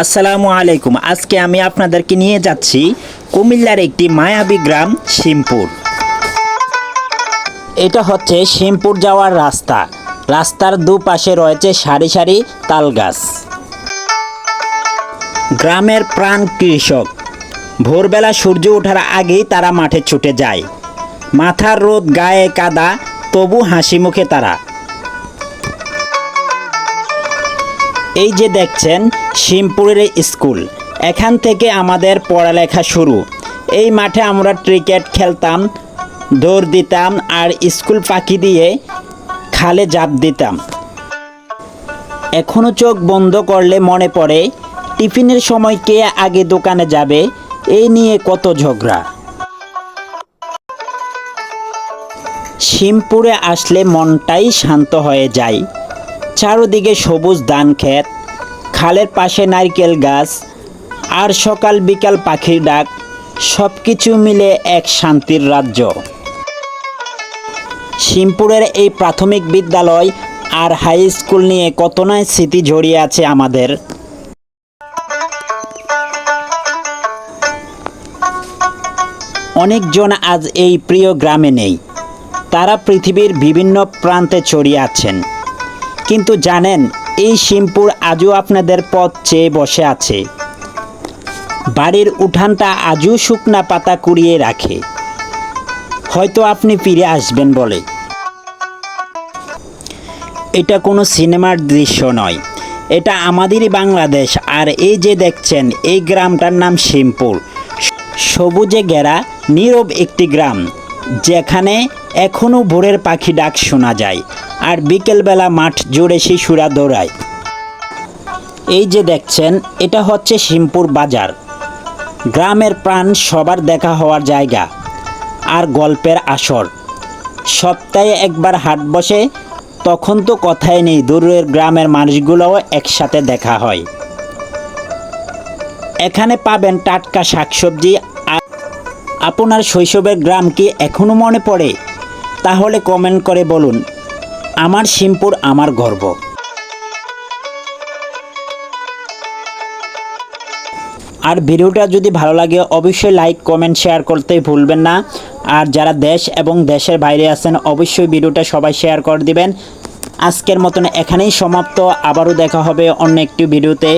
আসসালামু আলাইকুম। আজকে আমি আপনাদেরকে নিয়ে যাচ্ছি কুমিল্লার একটি মায়াবী গ্রাম, শিমপুর। এটা হচ্ছে শিমপুর যাওয়ার রাস্তা। রাস্তার দুপাশে রয়েছে সারি সারি তাল গাছ। গ্রামের প্রাণ কৃষক। ভোরবেলা সূর্য ওঠার আগেই তারা মাঠে ছুটে যায়। মাথার রোদ গায়ে কাদা, তবু হাসি মুখে তারা। এই যে দেখছেন, শিমপুরের স্কুল, এখান থেকে আমাদের পড়ালেখা শুরু। এই মাঠে আমরা ক্রিকেট খেলতাম, দৌড় দিতাম আর স্কুল ফাঁকি দিয়ে খালে জাপ দিতাম। এখনও চোখ বন্ধ করলে মনে পড়ে, টিফিনের সময় কে আগে দোকানে যাবে, এই নিয়ে কত ঝগড়া। শিমপুরে আসলে মনটাই শান্ত হয়ে যায়। চারদিকে সবুজ ধান ক্ষেত, খালের পাশে নারকেল গাছ আর সকাল বিকাল পাখির ডাক সব কিছু মিলে এক শান্তির রাজ্য। শিমপুরের এই প্রাথমিক বিদ্যালয় আর হাই স্কুল নিয়ে কত না স্মৃতি জড়িয়ে আছে আমাদের। অনেকজন আজ এই প্রিয় গ্রামে নেই। তারা পৃথিবীর বিভিন্ন প্রান্তে ছড়িয়ে আছেন। কিন্তু জানেন, এই শিমপুর আজও আপনাদের পথ চেয়ে বসে আছে। বাড়ির উঠানটা আজও শুকনা পাতা কুড়িয়ে রাখে। হয়তো আপনি ফিরে আসবেন বলে। এটা কোনো সিনেমার দৃশ্য নয়। এটা আমাদেরই বাংলাদেশ, আর এই যে দেখছেন, এই গ্রামটার নাম শিমপুর সবুজে ঘেরা, নীরব একটি গ্রাম, যেখানে এখনও ভোরের পাখি ডাক শোনা যায়। আর বিকেলবেলা মাঠ জুড়ে শিশুরা দৌড়ায়। এই যে দেখছেন, এটা হচ্ছে শিমপুর বাজার। গ্রামের প্রাণ সবার দেখা হওয়ার জায়গা আর গল্পের আসর। সপ্তাহে একবার হাট বসে, তখন তো কথাই নেই, দূরের গ্রামের মানুষগুলোও একসাথে দেখা হয়। এখানে পাবেন টাটকা শাকসবজি আর আপনার শৈশবের গ্রাম কি এখনও মনে পড়ে? তাহলে কমেন্ট করে বলুন। আমার শিমপুর আমার গর্ব। আর ভিডিওটা যদি ভালো লাগে, অবশ্যই লাইক, কমেন্ট, শেয়ার করতে ভুলবেন না। আর যারা দেশ এবং দেশের বাইরে আছেন, অবশ্যই ভিডিওটা সবাই শেয়ার করে দিবেন। আজকের মতন এখানেই সমাপ্ত। আবারও দেখা হবে অন্য একটি ভিডিওতে।